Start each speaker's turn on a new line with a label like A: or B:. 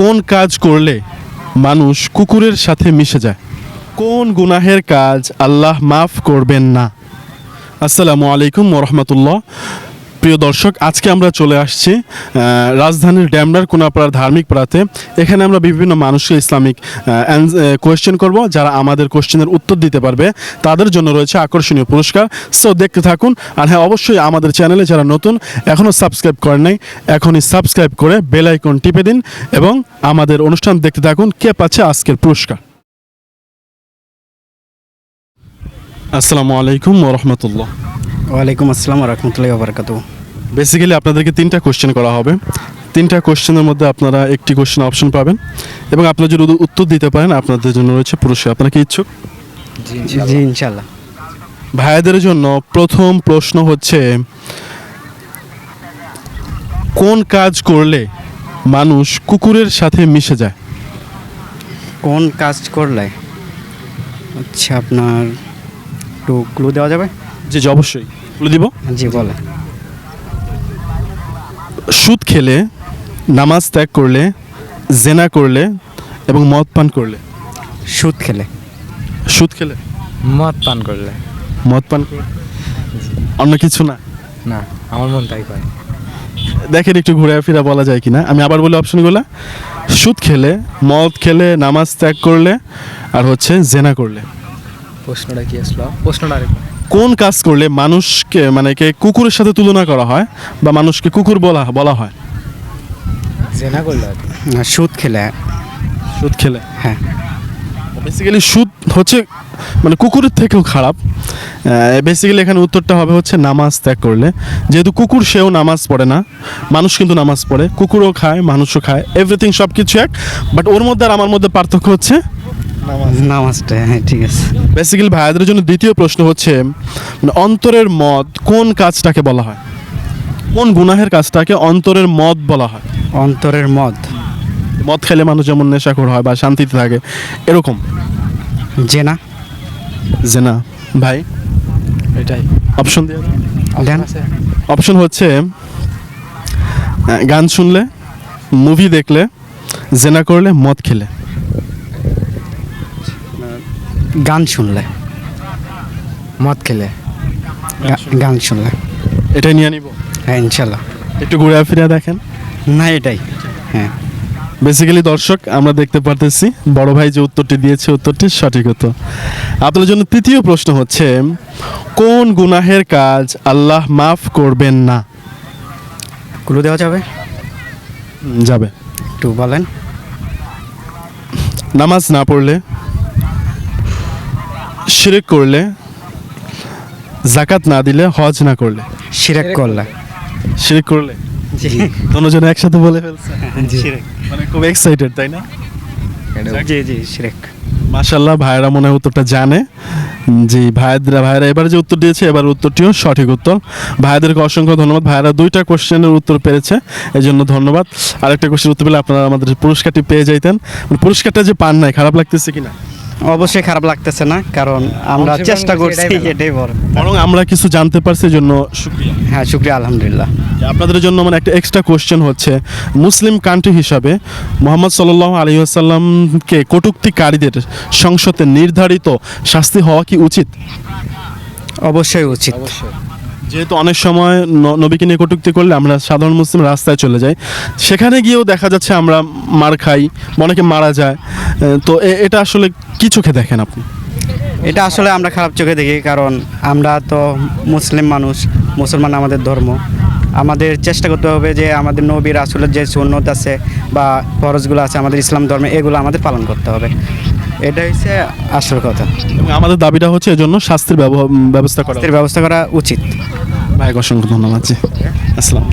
A: কোন কাজ করলে মানুষ কুকুরের সাথে মিশে যায়? কোন গুনাহের কাজ আল্লাহ মাফ করবেন না? আসসালামু আলাইকুম ওরহমতুল্লাহ প্রিয় দর্শক, আজকে আমরা চলে আসছি রাজধানীর ড্যামরার কোনাপাড়ার ধার্মিক পাড়াতে। এখানে আমরা বিভিন্ন মানুষকে ইসলামিক কোয়েশ্চেন করব, যারা আমাদের কোয়েশ্চেনের উত্তর দিতে পারবে। তাদের জন্য রয়েছে আকর্ষণীয় পুরস্কার। সো দেখতে থাকুন। আর হ্যাঁ অবশ্যই আমাদের চ্যানেলে যারা নতুন এখনও সাবস্ক্রাইব করেন নাই, এখনই সাবস্ক্রাইব করে বেল আইকন টিপে দিন এবং আমাদের অনুষ্ঠান দেখতে থাকুন, কে পাচ্ছে আজকের পুরস্কার। আসসালামু আলাইকুম ওরহমতুল্লাহ
B: ওয়ালাইকুম আসসালাম রহমতুল্লাহ বারকাতু
A: বেসিক্যালি আপনাদেরকে তিনটা কোশ্চেন করা হবে। তিনটা কোশ্চেনের মধ্যে আপনারা একটি কোশ্চেন অপশন পাবেন এবং আপনারা যদি উত্তর দিতে পারেন আপনাদের জন্য রয়েছে পুরস্কার। আপনারা কি ইচ্ছুক?
B: জি ইনশাল্লাহ
A: ভাইয়াদের জন্য প্রথম প্রশ্ন হচ্ছে কোন কাজ করলে মানুষ কুকুরের সাথে মিশে যায়?
B: কোন কাজ করলে? আচ্ছা আপনার একটু ক্লু দেওয়া যাবে?
A: জি জি, অবশ্যই। বলে দিব?
B: জি বলে
A: সুদ খেলে নামাজ ত্যাগ করলে জেনা করলে এবং মদ পান করলে?
B: সুদ খেলে।
A: সুদ খেলে?
C: মদ পান করলে।
A: মদ পান করলে? অন্য কিছু না?
C: না আমার মন তাই কয়
A: দেখেন একটু ঘুরে ফিরে বলা যায় কিনা। আমি আবার বলি অপশনগুলো। সুদ খেলে মদ খেলে নামাজ ত্যাগ করলে আর হচ্ছে জেনা করলে।
C: প্রশ্নটা কি আসলো? প্রশ্নটা আরেকবার।
A: কোন কাজ করলে মানুষকে মানে কে কুকুরের সাথে তুলনা করা হয় বা মানুষকে কুকুর বলা বলা হয়?
C: জেনা করলে
B: সুদ খেলে।
A: সুদ খেলে?
B: হ্যাঁ।
A: বেসিক্যালি সুদ হচ্ছে মানে কুকুরের থেকেও খারাপ। বেসিক্যালি এখানে উত্তরটা হবে হচ্ছে নামাজ ত্যাগ করলে। যেহেতু কুকুর সেও নামাজ পড়ে না মানুষ কিন্তু নামাজ পড়ে। কুকুরও খায় মানুষও খায় এভরিথিং সব কিছু এক। বাট ওর মধ্যে আর আমার মধ্যে পার্থক্য হচ্ছে
B: নামাজটা হ্যাঁ ঠিক আছে।
A: বেসিক্যালি ভাইয়াদের জন্য দ্বিতীয় প্রশ্ন হচ্ছে মানে অন্তরের মদ কোন কাজটাকে বলা হয়? কোন গুনাহের কাজটাকে অন্তরের মদ বলা হয়?
B: অন্তরের মদ।
A: মদ খেলে মানুষ যেমন নেশাখোর হয় বা শান্তিতে থাকে এরকম।
B: জেনা।
A: যে না ভাই?
C: এটাই।
A: অপশন
B: দেন।
A: অপশন হচ্ছে গান শুনলে মুভি দেখলে জেনা করলে মদ খেলে।
B: গান শুনলে
C: মদ খেলে
B: গান শুনলে।
A: এটাই নিয়ে নিব।
B: হ্যাঁ ইনশাল্লাহ।
A: একটু ঘুরে ফিরে দেখেন।
B: না এটাই। হ্যাঁ।
A: বেসিক্যালি দর্শক আমরা দেখতে পারতেছি বড় ভাই যে উত্তরটি দিয়েছে উত্তরটি সঠিক উত্তর। আপনার জন্য তৃতীয় প্রশ্ন হচ্ছে কোন গুনাহের কাজ আল্লাহ মাফ করবেন না?
B: ক্লু দেওয়া যাবে?
A: যাবে।
B: একটু বলেন।
A: নামাজ না পড়লে শিরিক করলে জাকাত না দিলে হজ না করলে।
B: সিরেক করলে।
A: শিরিক করলে?
B: জি।
A: দুজন একসাথে বলে ফেলছে। মানে খুব এক্সাইটেড তাই না?
B: জি জি সিরেক
A: মাশাল্লাহ ভাইয়েরা মনে হয় উত্তরটা জানে। জি ভাইয়েরা ভাইয়েরা এবার যে উত্তর দিয়েছে এবার উত্তরটিও সঠিক উত্তর। ভাইদেরকে অসংখ্য ধন্যবাদ। ভাইয়েরা দুইটা কোশ্চেনের উত্তর পেরেছে এই জন্য ধন্যবাদ। আরেকটা কোশ্চেন উত্তর পেলে আপনারা আমাদের পুরস্কারটি পেয়ে যাইতেন। মানে পুরস্কারটা যে পান নাই খারাপ লাগতেছে কিনা?
B: অবশ্যই খারাপ লাগতেছে না কারণ আমরা চেষ্টা
C: করছি, এটাই।
B: বড়।
A: বরং আমরা কিছু জানতে পারছি জন্য শুক্রিয়া।
B: হ্যাঁ শুক্রিয়া আলহামদুলিল্লাহ।
A: আপনাদের জন্য মানে একটা এক্সট্রা কোশ্চেন হচ্ছে মুসলিম কান্ট্রি হিসাবে মোহাম্মদ সাল্লাহ আলী আসাল্লামকে কটুক্তিকারীদের সংসদে নির্ধারিত শাস্তি হওয়া কি উচিত?
B: অবশ্যই উচিত।
C: অবশ্যই।
A: যেহেতু অনেক সময় নবীকে নিয়ে কটুক্তি করলে আমরা সাধারণ মুসলিম রাস্তায় চলে যাই। সেখানে গিয়েও দেখা যাচ্ছে আমরা মার খাই, অনেকে মারা যায়। তো এটা আসলে কি চোখে দেখেন আপনি?
B: এটা আসলে আমরা খারাপ চোখে দেখি, কারণ আমরা তো মুসলিম মানুষ, মুসলমান আমাদের ধর্ম। আমাদের চেষ্টা করতে হবে যে আমাদের নবীর আসলের যে সুন্নত আছে বা ফরজগুলো আছে আমাদের ইসলাম ধর্মে, এগুলো আমাদের পালন করতে হবে। এটা হচ্ছে আসল কথা।
A: এবং আমাদের দাবিটা হচ্ছে এজন্য শাস্তির ব্যবস্থা করা
B: এর ব্যবস্থা করা উচিত।
A: ভাই অসংখ্য ধন্যবাদ জি। আসসালাম